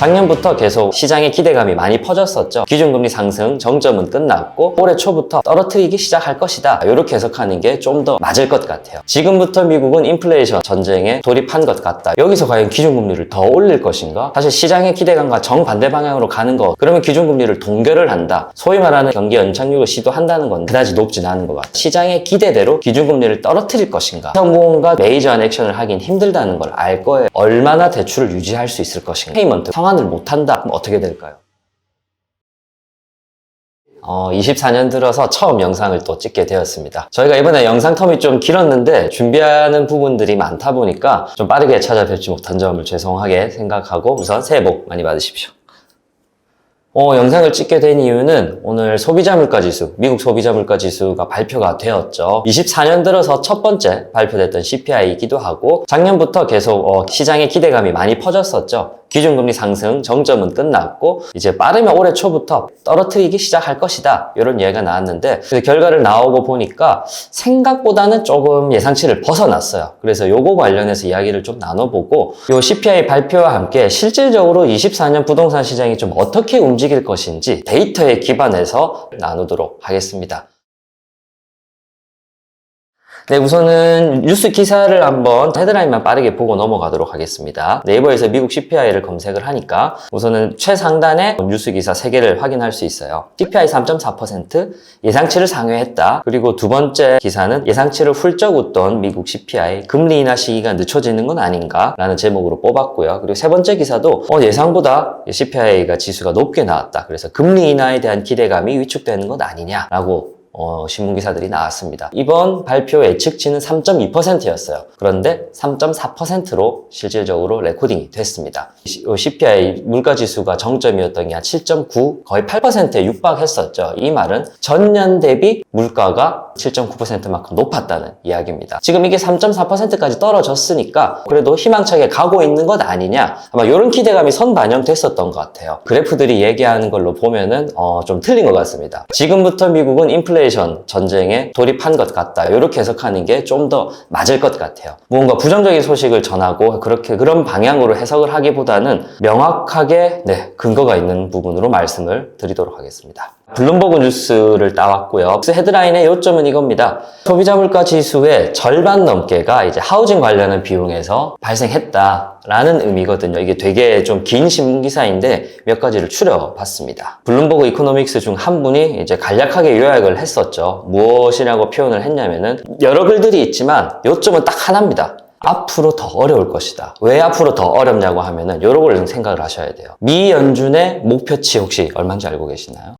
작년부터 계속 시장의 기대감이 많이 퍼졌었죠. 기준금리 상승 정점은 끝났고 올해 초부터 떨어뜨리기 시작할 것이다. 이렇게 해석하는 게 좀 더 맞을 것 같아요. 지금부터 미국은 인플레이션 전쟁에 돌입한 것 같다. 여기서 과연 기준금리를 더 올릴 것인가? 사실 시장의 기대감과 정반대 방향으로 가는 거. 그러면 기준금리를 동결을 한다. 소위 말하는 경기 연착륙을 시도한다는 건 그다지 높진 않은 것 같아요. 시장의 기대대로 기준금리를 떨어뜨릴 것인가? 무언가 메이저한 액션을 하긴 힘들다는 걸 알 거예요. 얼마나 대출을 유지할 수 있을 것인가? 페이먼트 상 환을 못한다. 그럼 어떻게 될까요? 어, 24년 들어서 처음 영상을 또 찍게 되었습니다. 저희가 이번에 영상 텀이 좀 길었는데 준비하는 부분들이 많다 보니까 좀 빠르게 찾아뵙지 못한 점을 죄송하게 생각하고 우선 새해 복 많이 받으십시오. 어, 영상을 찍게 된 이유는 오늘 소비자 물가 지수, 미국 소비자 물가 지수가 발표가 되었죠. 24년 들어서 첫 번째 발표됐던 CPI이기도 하고 작년부터 계속 어, 시장의 기대감이 많이 퍼졌었죠. 기준금리 상승 정점은 끝났고 이제 빠르면 올해 초부터 떨어뜨리기 시작할 것이다. 이런 이야기가 나왔는데 그 결과를 나오고 보니까 생각보다는 조금 예상치를 벗어났어요. 그래서 요거 관련해서 이야기를 좀 나눠보고 요 CPI 발표와 함께 실질적으로 24년 부동산 시장이 좀 어떻게 움직일 것인지 데이터에 기반해서 나누도록 하겠습니다 네, 우선은 뉴스 기사를 한번 헤드라인만 빠르게 보고 넘어가도록 하겠습니다. 네이버에서 미국 CPI를 검색을 하니까 우선은 최상단에 뉴스 기사 3개를 확인할 수 있어요. CPI 3.4% 예상치를 상회했다. 그리고 두 번째 기사는 예상치를 훌쩍 웃던 미국 CPI 금리 인하 시기가 늦춰지는 건 아닌가 라는 제목으로 뽑았고요. 그리고 세 번째 기사도 어, 예상보다 CPI가 지수가 높게 나왔다. 그래서 금리 인하에 대한 기대감이 위축되는 것 아니냐라고 어, 신문 기사들이 나왔습니다. 이번 발표 예측치는 3.2%였어요. 그런데 3.4%로 실질적으로 레코딩이 됐습니다. CPI 물가 지수가 정점이었던 게 한 7.9, 거의 8%에 육박했었죠. 이 말은 전년 대비 물가가 7.9%만큼 높았다는 이야기입니다. 지금 이게 3.4%까지 떨어졌으니까 그래도 희망차게 가고 있는 것 아니냐 아마 이런 기대감이 선반영됐었던 것 같아요. 그래프들이 얘기하는 걸로 보면은 어, 좀 틀린 것 같습니다. 지금부터 미국은 인플레 이션 전쟁에 돌입한 것 같다. 이렇게 해석하는 게 좀 더 맞을 것 같아요. 무언가 부정적인 소식을 전하고 그렇게 그런 방향으로 해석을 하기보다는 명확하게 네, 근거가 있는 부분으로 말씀을 드리도록 하겠습니다. 블룸버그 뉴스를 따왔고요. 헤드라인의 요점은 이겁니다. 소비자 물가 지수의 절반 넘게가 이제 하우징 관련한 비용에서 발생했다라는 의미거든요. 이게 되게 좀 긴 신문 기사인데 몇 가지를 추려봤습니다. 블룸버그 이코노믹스 중 한 분이 이제 간략하게 요약을 했었죠. 무엇이라고 표현을 했냐면은 여러 글들이 있지만 요점은 딱 하나입니다. 앞으로 더 어려울 것이다. 왜 앞으로 더 어렵냐고 하면은 여러 걸 생각을 하셔야 돼요. 미 연준의 목표치 혹시 얼마인지 알고 계시나요?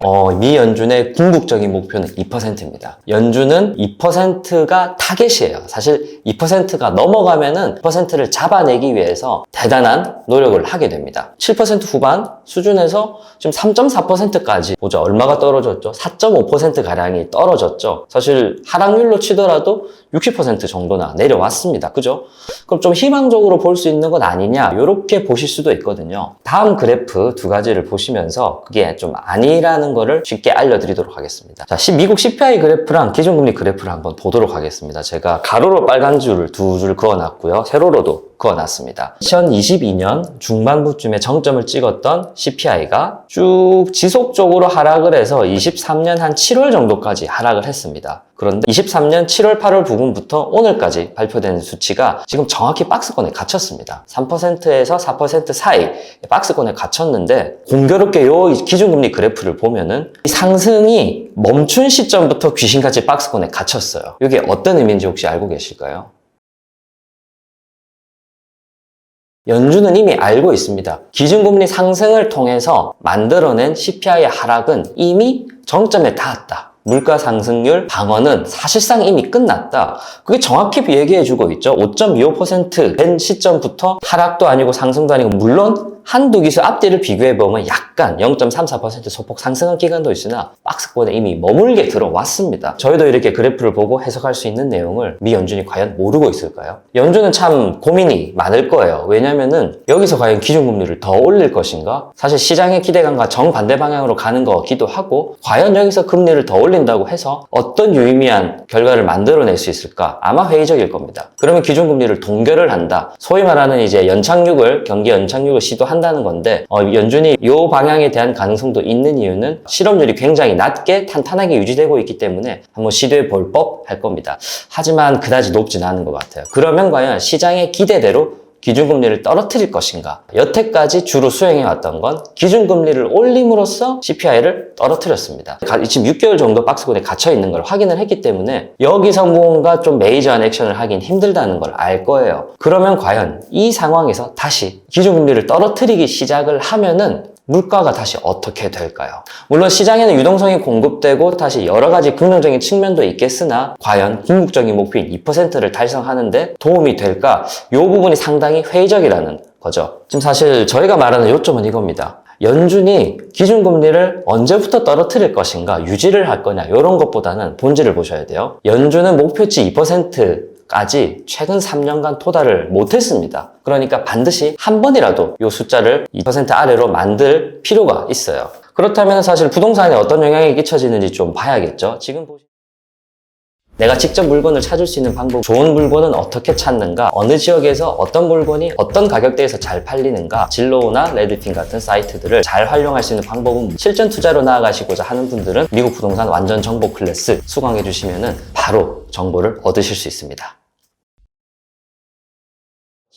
어, 미 연준의 궁극적인 목표는 2%입니다. 연준은 2%가 타겟이에요. 사실 2%가 넘어가면은 2%를 잡아내기 위해서 대단한 노력을 하게 됩니다. 7% 후반 수준에서 지금 3.4%까지 보죠. 얼마가 떨어졌죠? 4.5%가량이 떨어졌죠. 사실 하락률로 치더라도 60% 정도나 내려왔습니다. 그죠? 그럼 좀 희망적으로 볼 수 있는 것 아니냐? 이렇게 보실 수도 있거든요. 다음 그래프 두 가지를 보시면서 그게 좀 아니라는 거를 쉽게 알려드리도록 하겠습니다. 자, 시- 미국 CPI 그래프랑 기준금리 그래프를 한번 보도록 하겠습니다. 제가 가로로 빨간 줄을 두 줄 그어놨고요. 세로로도 그어놨습니다. 2022년 중반부쯤에 정점을 찍었던 CPI가 쭉 지속적으로 하락을 해서 23년 한 7월 정도까지 하락을 했습니다. 그런데 23년 7월, 8월 부분부터 오늘까지 발표된 수치가 지금 정확히 박스권에 갇혔습니다. 3%에서 4% 사이 박스권에 갇혔는데 공교롭게 요 기준금리 그래프를 보면은 이 상승이 멈춘 시점부터 귀신같이 박스권에 갇혔어요. 이게 어떤 의미인지 혹시 알고 계실까요? 연준은 이미 알고 있습니다. 기준금리 상승을 통해서 만들어낸 CPI의 하락은 이미 정점에 닿았다. 물가 상승률 방어는 사실상 이미 끝났다. 그게 정확히 얘기해주고 있죠. 5.25%된 시점부터 하락도 아니고 상승도 아니고 물론 한두 기수 앞뒤를 비교해보면 약간 0.34% 소폭 상승한 기간도 있으나 박스권에 이미 머물게 들어왔습니다. 저희도 이렇게 그래프를 보고 해석할 수 있는 내용을 미 연준이 과연 모르고 있을까요? 연준은 참 고민이 많을 거예요. 왜냐면은 여기서 과연 기준금리를 더 올릴 것인가? 사실 시장의 기대감과 정반대 방향으로 가는 것 같기도 하고 과연 여기서 금리를 더 올린다고 해서 어떤 유의미한 결과를 만들어낼 수 있을까? 아마 회의적일 겁니다. 그러면 기준금리를 동결을 한다. 소위 말하는 이제 연착륙을 경기 연착륙을 시도한 다는 건데 어, 연준이 이 방향에 대한 가능성도 있는 이유는 실업률이 굉장히 낮게 탄탄하게 유지되고 있기 때문에 한번 시도해 볼 법 할 겁니다. 하지만 그다지 높진 않은 것 같아요. 그러면 과연 시장의 기대대로 기준금리를 떨어뜨릴 것인가? 여태까지 주로 수행해왔던 건 기준금리를 올림으로써 CPI를 떨어뜨렸습니다. 가- 지금 6개월 정도 박스권에 갇혀 있는 걸 확인을 했기 때문에 여기서 무언가 좀 메이저한 액션을 하긴 힘들다는 걸 알 거예요. 그러면 과연 이 상황에서 다시 기준금리를 떨어뜨리기 시작을 하면은 물가가 다시 어떻게 될까요? 물론 시장에는 유동성이 공급되고 다시 여러 가지 긍정적인 측면도 있겠으나 과연 궁극적인 목표인 2%를 달성하는데 도움이 될까? 이 부분이 상당히 회의적이라는 거죠. 지금 사실 저희가 말하는 요점은 이겁니다. 연준이 기준금리를 언제부터 떨어뜨릴 것인가, 유지를 할 거냐, 이런 것보다는 본질을 보셔야 돼요. 연준은 목표치 2% 까지 최근 3년간 토달을 못했습니다. 그러니까 반드시 한 번이라도 이 숫자를 2% 아래로 만들 필요가 있어요. 그렇다면 사실 부동산에 어떤 영향이 끼쳐지는지 좀 봐야겠죠. 지금 보시 내가 직접 물건을 찾을 수 있는 방법, 좋은 물건은 어떻게 찾는가, 어느 지역에서 어떤 물건이 어떤 가격대에서 잘 팔리는가, 진로우나 레드핀 같은 사이트들을 잘 활용할 수 있는 방법은 실전 투자로 나아가시고자 하는 분들은 미국 부동산 완전 정보 클래스 수강해 주시면 바로 정보를 얻으실 수 있습니다.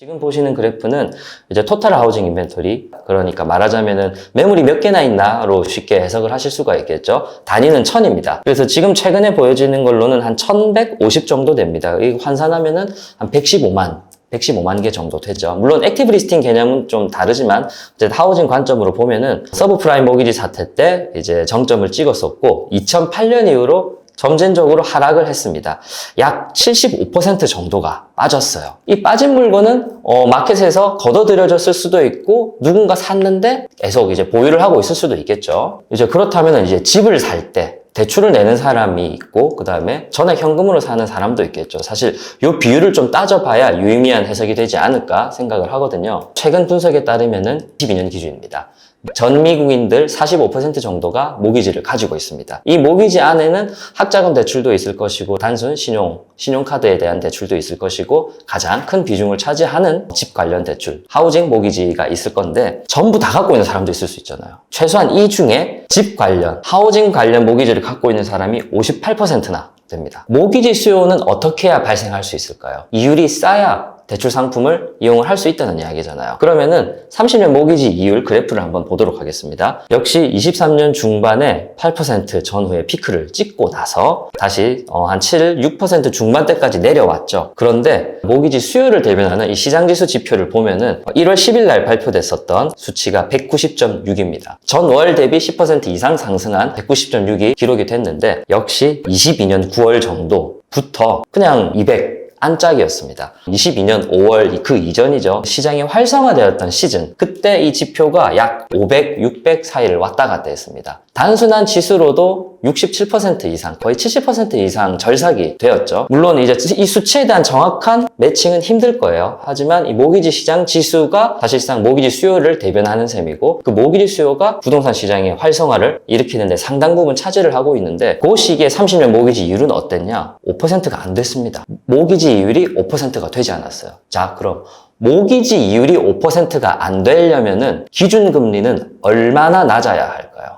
지금 보시는 그래프는 이제 토탈 하우징 인벤토리 그러니까 말하자면은 매물이 몇 개나 있나로 쉽게 해석을 하실 수가 있겠죠. 단위는 천입니다. 그래서 지금 최근에 보여지는 걸로는 한 1150 정도 됩니다. 이 환산하면은 한 115만 115만 개 정도 되죠. 물론 액티브 리스팅 개념은 좀 다르지만 이제 하우징 관점으로 보면은 서브프라임 모기지 사태 때 이제 정점을 찍었었고 2008년 이후로 점진적으로 하락을 했습니다. 약 75% 정도가 빠졌어요. 이 빠진 물건은 어, 마켓에서 걷어들여졌을 수도 있고 누군가 샀는데 계속 이제 보유를 하고 있을 수도 있겠죠. 이제 그렇다면 이제 집을 살 때 대출을 내는 사람이 있고 그 다음에 전액 현금으로 사는 사람도 있겠죠. 사실 이 비율을 좀 따져봐야 유의미한 해석이 되지 않을까 생각을 하거든요. 최근 분석에 따르면은 12년 기준입니다. 전 미국인들 45% 정도가 모기지를 가지고 있습니다. 이 모기지 안에는 학자금 대출도 있을 것이고 단순 신용, 신용카드에 대한 대출도 있을 것이고 가장 큰 비중을 차지하는 집 관련 대출, 하우징 모기지가 있을 건데 전부 다 갖고 있는 사람도 있을 수 있잖아요. 최소한 이 중에 집 관련, 하우징 관련 모기지를 갖고 있는 사람이 58%나 됩니다. 모기지 수요는 어떻게 해야 발생할 수 있을까요? 이율이 싸야 대출 상품을 이용을 할 수 있다는 이야기잖아요. 그러면은 30년 모기지 이율 그래프를 한번 보도록 하겠습니다. 역시 23년 중반에 8% 전후에 피크를 찍고 나서 다시 어, 한 7, 6% 중반대까지 내려왔죠. 그런데 모기지 수요를 대변하는 이 시장지수 지표를 보면은 1월 10일 날 발표됐었던 수치가 190.6입니다. 전월 대비 10% 이상 상승한 190.6이 기록이 됐는데 역시 22년 9월 정도부터 그냥 200 안짝이었습니다. 22년 5월 그 이전이죠. 시장이 활성화되었던 시즌. 그때 이 지표가 약 500, 600 사이를 왔다 갔다 했습니다. 단순한 지수로도 67% 이상, 거의 70% 이상 절삭이 되었죠. 물론 이제 이 수치에 대한 정확한 매칭은 힘들 거예요. 하지만 이 모기지 시장 지수가 사실상 모기지 수요를 대변하는 셈이고 그 모기지 수요가 부동산 시장의 활성화를 일으키는데 상당 부분 차지를 하고 있는데 그 시기에 30년 모기지 이율은 어땠냐? 5%가 안 됐습니다. 모기지 이율이 5%가 되지 않았어요. 자, 그럼 모기지 이율이 5%가 안 되려면은 기준금리는 얼마나 낮아야 할까요?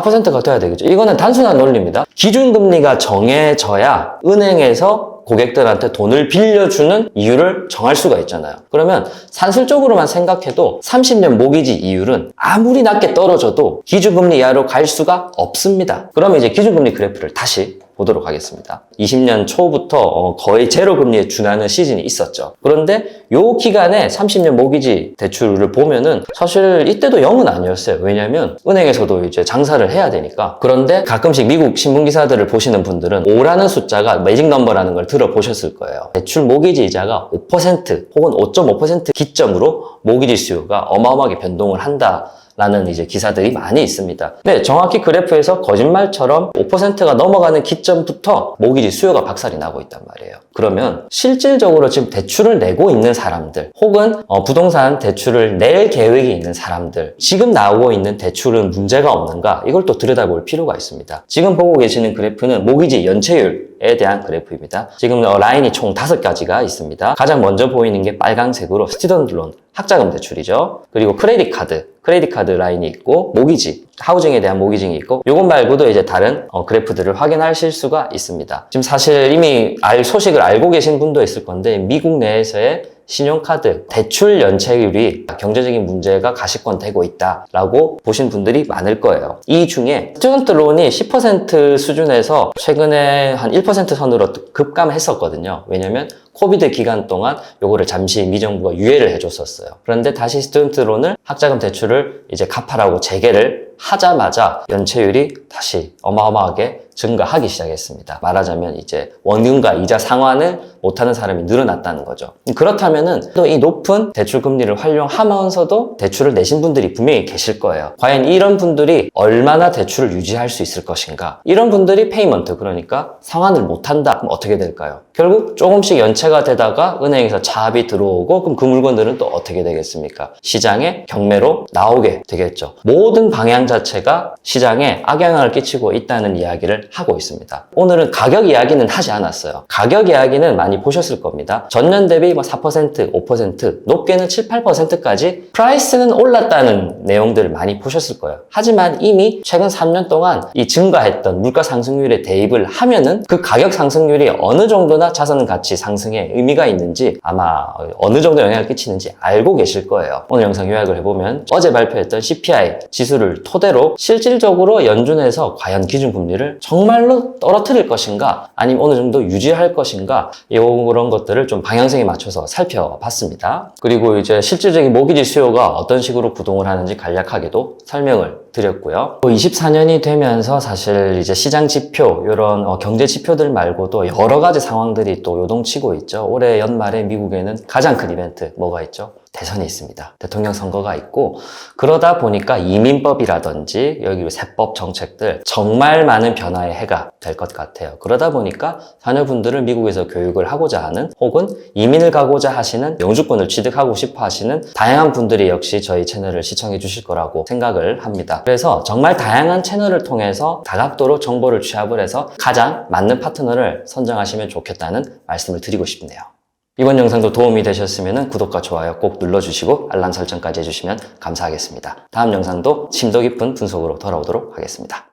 4%가 돼야 되겠죠. 이거는 단순한 논리입니다. 기준금리가 정해져야 은행에서 고객들한테 돈을 빌려주는 이유를 정할 수가 있잖아요. 그러면 산술적으로만 생각해도 30년 모기지 이율은 아무리 낮게 떨어져도 기준금리 이하로 갈 수가 없습니다. 그러면 이제 기준금리 그래프를 다시 보도록 하겠습니다. 20년 초부터 어, 거의 제로 금리에 준하는 시즌이 있었죠. 그런데 요 기간에 30년 모기지 대출을 보면은 사실 이때도 0은 아니었어요. 왜냐면 은행에서도 이제 장사를 해야 되니까. 그런데 가끔씩 미국 신문 기사들을 보시는 분들은 5라는 숫자가 매직 넘버라는 걸 들어보셨을 거예요. 대출 모기지 이자가 5% 혹은 5.5% 기점으로 모기지 수요가 어마어마하게 변동을 한다. 라는 이제 기사들이 많이 있습니다. 네, 정확히 그래프에서 거짓말처럼 5%가 넘어가는 기점부터 모기지 수요가 박살이 나고 있단 말이에요. 그러면 실질적으로 지금 대출을 내고 있는 사람들, 혹은 어, 부동산 대출을 낼 계획이 있는 사람들, 지금 나오고 있는 대출은 문제가 없는가? 이걸 또 들여다볼 필요가 있습니다. 지금 보고 계시는 그래프는 모기지 연체율 에 대한 그래프입니다. 지금 어, 라인이 총 다섯 가지가 있습니다. 가장 먼저 보이는 게 빨강색으로 스튜던트 론, 학자금 대출이죠. 그리고 크레딧 카드, 크레딧 카드 라인이 있고 모기지, 하우징에 대한 모기징이 있고 요것 말고도 이제 다른 어, 그래프들을 확인하실 수가 있습니다. 지금 사실 이미 알 소식을 알고 계신 분도 있을 건데 미국 내에서의 신용카드 대출 연체율이 경제적인 문제가 가시권되고 있다라고 보신 분들이 많을 거예요. 이 중에 스튜던트 론이 10% 수준에서 최근에 한 1% 선으로 급감했었거든요. 왜냐면 코비드 기간 동안 요거를 잠시 미정부가 유예를 해줬었어요. 그런데 다시 스튜던트 론을 학자금 대출을 이제 갚아라고 재개를 하자마자 연체율이 다시 어마어마하게 증가하기 시작했습니다. 말하자면 이제 원금과 이자 상환을 못하는 사람이 늘어났다는 거죠. 그렇다면은 또 이 높은 대출 금리를 활용하면서도 대출을 내신 분들이 분명히 계실 거예요. 과연 이런 분들이 얼마나 대출을 유지할 수 있을 것인가? 이런 분들이 페이먼트 그러니까 상환을 못한다. 그럼 어떻게 될까요? 결국 조금씩 연체 가 되다가 은행에서 차압이 들어오고 그럼 그 물건들은 또 어떻게 되겠습니까? 시장에 경매로 나오게 되겠죠. 모든 방향 자체가 시장에 악영향을 끼치고 있다는 이야기를 하고 있습니다. 오늘은 가격 이야기는 하지 않았어요. 가격 이야기는 많이 보셨을 겁니다. 전년 대비 뭐 4%, 5%, 높게는 7, 8%까지 프라이스는 올랐다는 내용들을 많이 보셨을 거예요. 하지만 이미 최근 3년 동안 이 증가했던 물가 상승률에 대입을 하면은 그 가격 상승률이 어느 정도나 자산 가치 상승에 의미가 있는지 아마 어느 정도 영향을 끼치는지 알고 계실 거예요. 오늘 영상 요약을 해보면 어제 발표했던 CPI 지수를 토대로 실질적으로 연준에서 과연 기준금리를 정말로 떨어뜨릴 것인가 아니면 어느 정도 유지할 것인가 이런 것들을 좀 방향성에 맞춰서 살펴봤습니다. 그리고 이제 실질적인 모기지 수요가 어떤 식으로 구동을 하는지 간략하게도 설명을 드렸고요. 24년이 되면서 사실 이제 시장 지표, 이런 어, 경제 지표들 말고도 여러 가지 상황들이 또 요동치고 있죠. 올해 연말에 미국에는 가장 큰 이벤트 뭐가 있죠? 대선이 있습니다. 대통령 선거가 있고 그러다 보니까 이민법이라든지 여기 세법 정책들 정말 많은 변화의 해가 될 것 같아요. 그러다 보니까 자녀분들을 미국에서 교육을 하고자 하는 혹은 이민을 가고자 하시는 영주권을 취득하고 싶어 하시는 다양한 분들이 역시 저희 채널을 시청해 주실 거라고 생각을 합니다. 그래서 정말 다양한 채널을 통해서 다각도로 정보를 취합을 해서 가장 맞는 파트너를 선정하시면 좋겠다는 말씀을 드리고 싶네요. 이번 영상도 도움이 되셨으면 구독과 좋아요 꼭 눌러주시고 알람 설정까지 해주시면 감사하겠습니다. 다음 영상도 심도 깊은 분석으로 돌아오도록 하겠습니다.